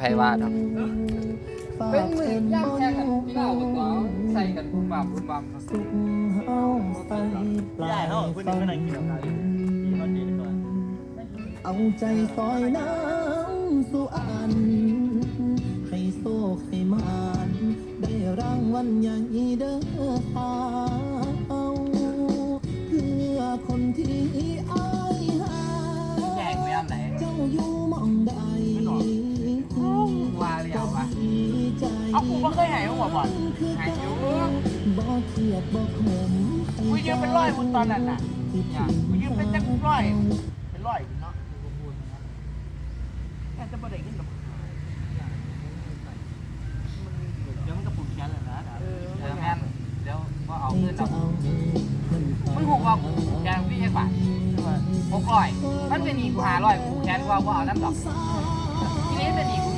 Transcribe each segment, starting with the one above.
ไผว่าดอกเป็นมือย่างแค่กันพี่น้าบอกว่าใส่กันบุมบามบุมบามสุขเฮาใส่ปลาได้เนาะคุณนี่ก็นั่งกินกับเอยู่ที่เขาดีก่อนเอาใจซอยน้ำสุอัน ให้โซกให้มานได้รางวัลใหญ่เด้อสาวเพื่อคนที่อา เอากูก็เคยหายหัวบ่อนหายอยู่บ่เครียดบ่ขมกูยืมเป็นร้อยมึงตอนนั้นน่ะกูยืมเป็นจักร้อยเป็นร้อยเนาะแค่จะบ่ได้เงินดอกเดี๋ยวมันก็ปลุกแขนแล้วนะเออเดี๋ยวแม่นเดี๋ยวก็เอาเงินดอกมึมึงหกว่ากูแกงพี่แค่บาทหกร้อยมันเป็นอีกกูหาร้อยกูแค้นว่ากูเอาน้ำดอกทีนี้เป็นอีกกู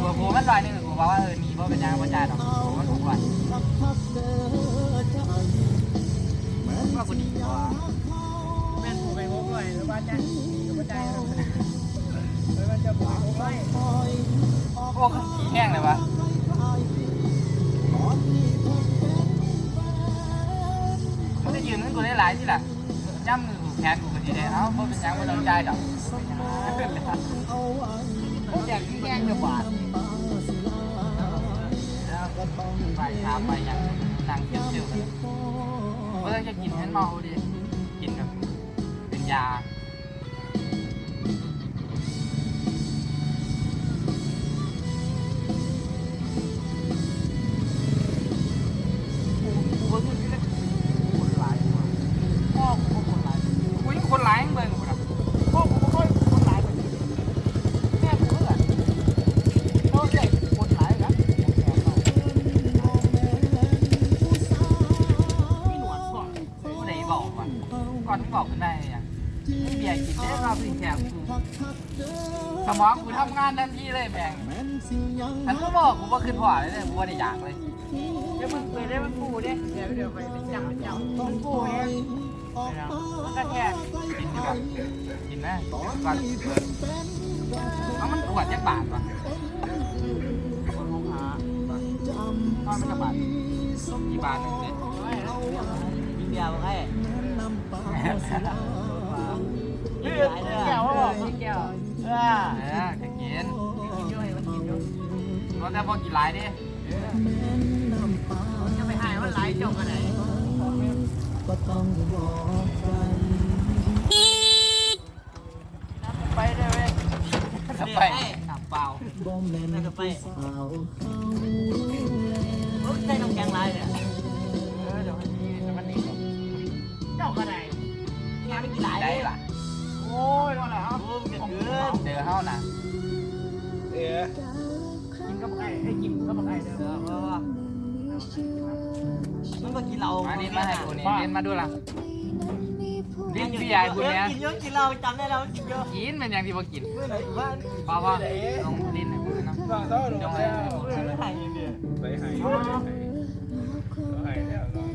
หัวกูมันร้อยหนึงกูบอกว่าเออมีเพราะเป็นยางประจาดอกกูมันหกร้อยว่ากูดีกว่าแม่นกูไปง่ด้วยหรือว่าจะหรือว่าใจหรือว่าจะบอกโง่โอ้ขี้แห้งเลยวะมึงจะยืมเงินกูได้หลายที่ละย่ำมือกูแขนกูก็ดีเลยเอ้าเพราะเป็นยังไม่ต้องจ่ายดอกผมอยากแย่งเดือบาท ไปถาไปยังนางเที่ยวเที่ยวกันว่าจะกินแค่เมาดิกินแบบเป็นยา เบียร์กินได้รอบที่แขกกูสมองกูทำงานทันทีเลยแม่งฉันก็บอกกูว่าขึ้นหัวเลยเลยกูว่าได้อยากเลยเดี๋ยวมึงเปิดได้มันปูเด้เดี๋ยวเดี๋ยวไปจับจับมันปูเองมันก็แค่กินดีกว่ากินไหมก่อนเอามันขวดแค่บาทวะคนมองหาตอนมันจะบาทกี่บาทหนึ่งสิกินยาบ้างไง พี่แก้วว่าบอกพี่แก้วเออเออจะกินกินเยอะให้มันกินเยอะรถแต่พอกินหลายดิจะไปหายมันไหลจบกันไหนก็ต้องบอกใจไปได้เว้ยจะไปขับเปล่าบ่แม่นผู้สาวเขาโอ้ยได้น้ำแกงลายเนี่ย เกินเจอเฮานะเออกินกับไก่ให้กินกับไก่เด้เอออเพราะว่ามันก็กินเรามานี่มาให้กูนี่เล่นมาดูล่ะกิลิ้นนเยพี่ใหญ่กูอะเนี้ยกินเยอะกินเราจำได้แล้วกินเยอะกินเป็นอย่างที่บ่กินเมื่อไหร่บ้านพอพอลงลิ้นให้กูนะฟังเท่าหลงแล้วไม่หายเลยไปหายไปหายหายแล้วเนาะ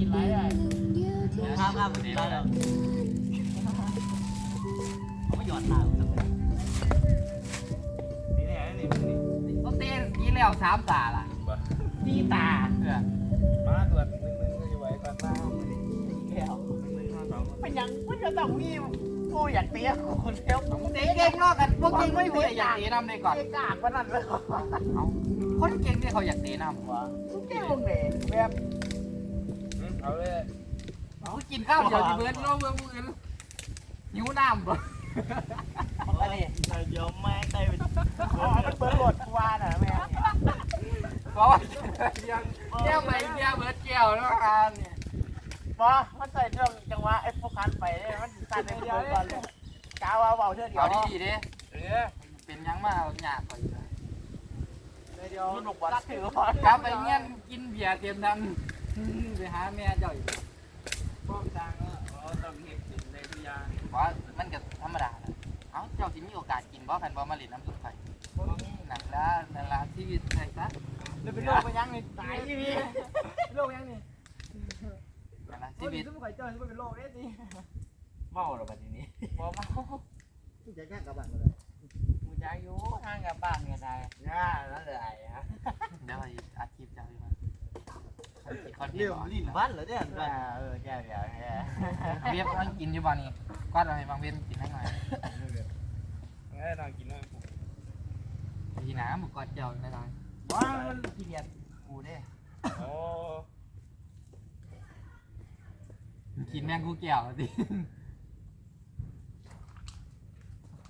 กินไรได้ข้ามข้ามกินได้แล้ามตาล่ะบ่ตีตาเออมาตรวจนึงนึงก็อยู่ไว้ก่อนมาแก้วนึงมาสองเป็นยังมันจะต้องมีกูอยากเตี้ยคนเดียวเด็กเก่งเนาะกันพวกเก่งไม่มีอยากเตะน้ำเลยก่อนเตี้ยกากวันนั้นเลยเอาคนเก่งที่เขาอยากเตะน้ำวะเตี้ยลงเด็กแบบเอาเลยกูกินข้าวเดี๋ยวที่เบิร์ดโลเมืองมือหิวน้ำบ่อะไรเดี๋ยวแม่งได้ไปอ๋อมันเปิดบทกูว่าน่ะแม่ เพราะว่าแก้วไปแก้วเบิร์ดแก้วแล้วกันเนี่ยบอมันใส่เรื่องจังหวะไอ้พวกคันไปเนี่ยมันสั่นไปเดียวก่อนเลยกาว่าเบาเท่าเดียวเอาดีๆดิเออเป็นยังมาเอาหยาบก่อนเดียวมันหนุกวัดถือก่อนกลับไปเงี้ยกินเบียร์เตรียมดังไปหาแม่จ้าอีกป้อมตังอ๋อต้องเห็ดกินในทุกอย่างว่ามันก็ธรรมดาเอ้าเจ้าสิมีโอกาสกินบ่คันบ่มาเล่นน้ำสุกไข่หนังแล้วนั่นละชีวิตใส่ซะ เลยเป็นโรคไปยังนี่ตายที่พี่โรคยังนี่นั่นละชีชีวิวิตตสมัยเจอที่เป็นโรคได้สิเมาหรอบัดนี้บอกมาจะแก้กับบัตรเลยมึงอยากอยู่ห่างกับบ้านเนี่ยได้ง่านั่นเลยฮะเดี๋ยวอาชีพเจ้าอยู่มั้ยคอนเทนเรื่องต์ลิ้นบ้านเหรอเนี่ยเออแก้วเดียวแก้เวียบต้องกินอยู่บ่นี่กวาดเอาให้บางเวียนกินให้หน่อยเอ้ยนอนกินเลยทีน้ำกอดเจ้าไม่ได้ ว้ามันขี้เกียจกูเด้โอ้กินแมงกูเกี่ยวสิ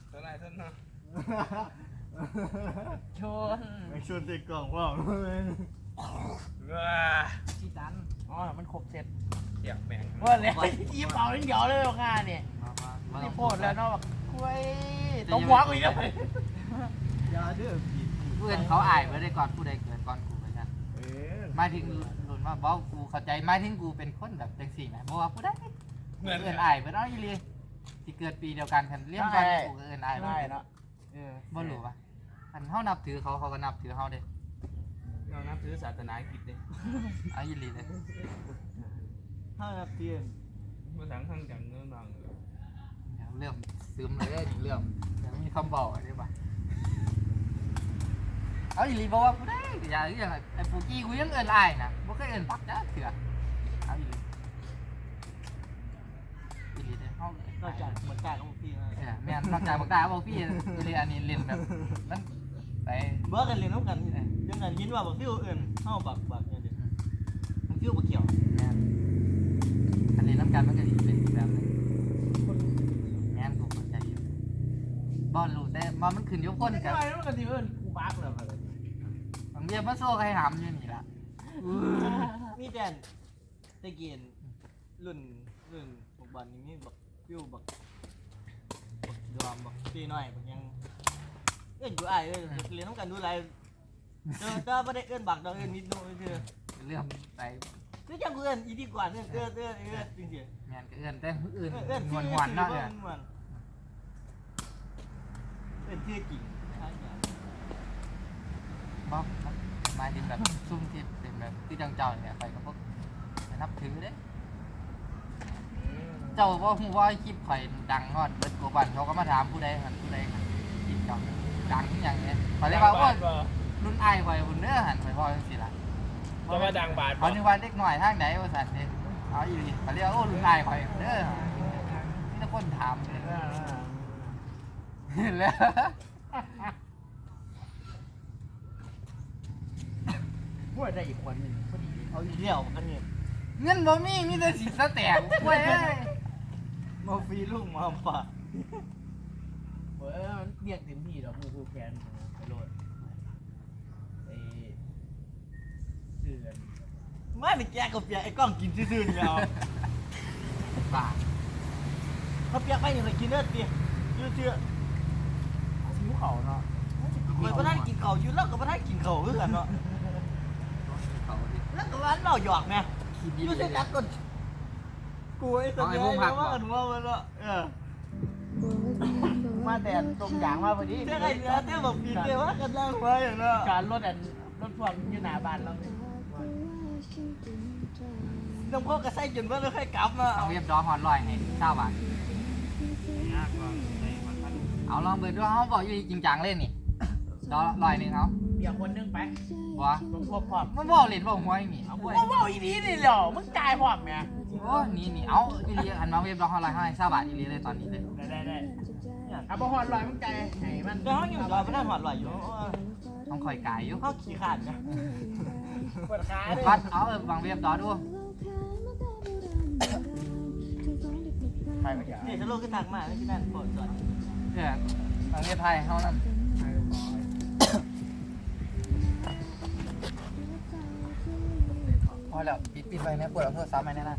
เท่าไหร่เท่านั้นชนไม่ชวนตีกล่องว่าว้าชีตันอ๋อมันครบเสร็จเสียงแบ่งว่าเลยยิ้มเอาเล่นเดียวเลยงานเนี่ยมามามานี่โพดแล้วเนาะแบบคุยต้องวักอีกแล้วยาเด้อผิด เพื่อนเขาอายไม่ได้ก่อนผู้ใดเกิดก่อนกูเหมือนกันเออหมายถึงรุ่นว่าบอกกูเข้าใจหมายถึงกูเป็นคนแบบจังสี่นะบอกว่าผู้ใดเหมือนเอินอายเป็นเอาอีเลยที่เกิดปีเดียวกันคันเลี้ยงกันกูก็เอินอายได้เนาะเออบ่รู้ปะคันเฮานับถือเขาเขาก็นับถือเฮาเด้เรานับถือศาสนาคริดเลยเอาอีหลีเลยห้านาทีภาษาข้างจังเนื้อหนังเดี๋ยวเริ่มซึมเลยเด้อนี่เริ่มยังมีคำบอกอะไรปะ เอาอีหลีบอกว่าผู้ใดอย่าอย่างไอ้ปูกี้กูยังเอินอายนะบ่เคยเอินปักจ้าเถื่อเอาอีหลีอีหลีเด้อเฮานอกจากเหมือนกันของพี่นะเออแม่นนอกจากบักดาบอกพี่อีหลีอันนี้เล่นแบบมันไป เบิร์กันเรียนน้ำกันยังไงยินว่าบักฟิวอื่นเข้าบักบักเนี่ยเดี๋ยวบักฟิวบักเขียวแม่นอันนี้น้ำกันมันก็ดีเป็นอีกแบบหนึงแม่นกูเข้าใจอยู่บอลรู้แต่ว่ามันขึ้นอยกคนไม่กับใช่แล้วกันที่เอิญกูบักเลย มาเลยบางเบียมาโซ่ใครหามอยู่นี่ละมีแดนตะเกียนรุ่นรุ่นบักบอลนี่มีบักฟิวบักบักดอมบักตีน้อยบักยังเอ้ยกูอายเอ้ยเรียนน้ำกันดูไรเออถ้าไม่ได้เอื้อนบักดอกเอื้อนนิดหน่อยคือเรื่องไปคือจังกูเอื้อนอีดีกว่าเอื้อนเอื้อนเอื้อนเอื้อนจริงๆแม่นก็เอื้อนแต่อื่นเอื้อนหวชื่นอหวานๆเนาะเอื้เนี่อยนมันเอื้อนชื่อจริงใช่ไหม บ่หมายถึงแบบซุ่มที่เป็นแบบที่จังเจ้าเนี่ยไปกับพวกไปนับถือเด้เจ้าว่าฮู้ว่าคลิปข่อยดังฮอดเบิดกว่าบันเขาก็มาถามผู้ใดหันผู้ใดหันคลิปเจ้าดังอหย่างเนี้ยข่อยเลยว่าโอ้ยรุ่นอ้ายข่อยพุ่นเด้อหันข่อยว่าจังซี่ล่ะจะมาดังบาทเขานึกว่าเด็กน้อยทางไหนว่าซั่นเด้เอาอยู่ดิเขาเรียกว่าโอ้รุ่นอ้ายข่อยเด้อมีแต่คนถามเลยเห็นแล้วพูดได้อีกคนหนึ่งพอดี เอาอีเลี้ยวกันนี่เงินบ่มีมีแต่สิสแตกเว้ยมาฟรีลูกมาป่าเออมันเรียกเต็มที่แล้วกูกูแคนไปโหลดไอ้เดือนไม่ไปแก้กับเปียไอ้กล้องกินซื่อๆนี่เอาบ้าเขาเปียกไปนี่เลยกินเนื้อเปียชื่อเชื่อซิวเขาเนาะคอยก็ได้กินเขาอยู่แล้วก็ไม่ได้กินเขาคือกันเนาะเขาดิ แล้วก็ร้านเราหยอกไงคิดดีอยู่เลที่ยตักก่อนกูไอ้ตัวนี้ว่ากันว่ามันละเออมาแต่ตรงอย่างมาพอดีเจ้าไอ้เนื้อเจ้าบอกปีเดียวว่ากันนั่งไว้อย่างนั้นการรถอันรถพ่วงอยู่หน้าบ้านเราน้องพ่อก็ใส่จนว่าไม่ค่อยกลับมาเอาเรียบร้อยฮอดร้อยให้เศร้าบาทยากกว่าในมันพันเอาลองเบิดดูเขาบอกอยู่จริงจังเล่นนี่ดอร้อยหนึงเอา เบียร์คนนึงไปบ่รถพ่วงพร้อมมันบอกเล่นบอกหวยนี่เอากูเว้ยก็บอกอีนี้นี่เหรอมึงจ่ายพร้อมไหมโอ้นี่นี่เอาอีลีอันมาเว็บร้อยฮอดร้อยให้เศร้าบาทอีลีเลยตอนนี้เลยได้ได้ได้เอาบ่ฮอดลอยมึงจ่ายให้มันแต่เขายังรอไม่ได้หอดไหลอยู่ต้องคอยกายอยู่เขาขี้ขาดนะปวดขาเลยพัดเอาเออวางเว็บดอดูไปไม่ได้เนี่ยจะโลกขึ้นทางมาที่นั่นปวดจอดเออวางเว็บไทยเฮานั่นพ แล้วปิดปิดไปเนี่ยปวดเอาโทรศัพท์ไปเนี่ยนะ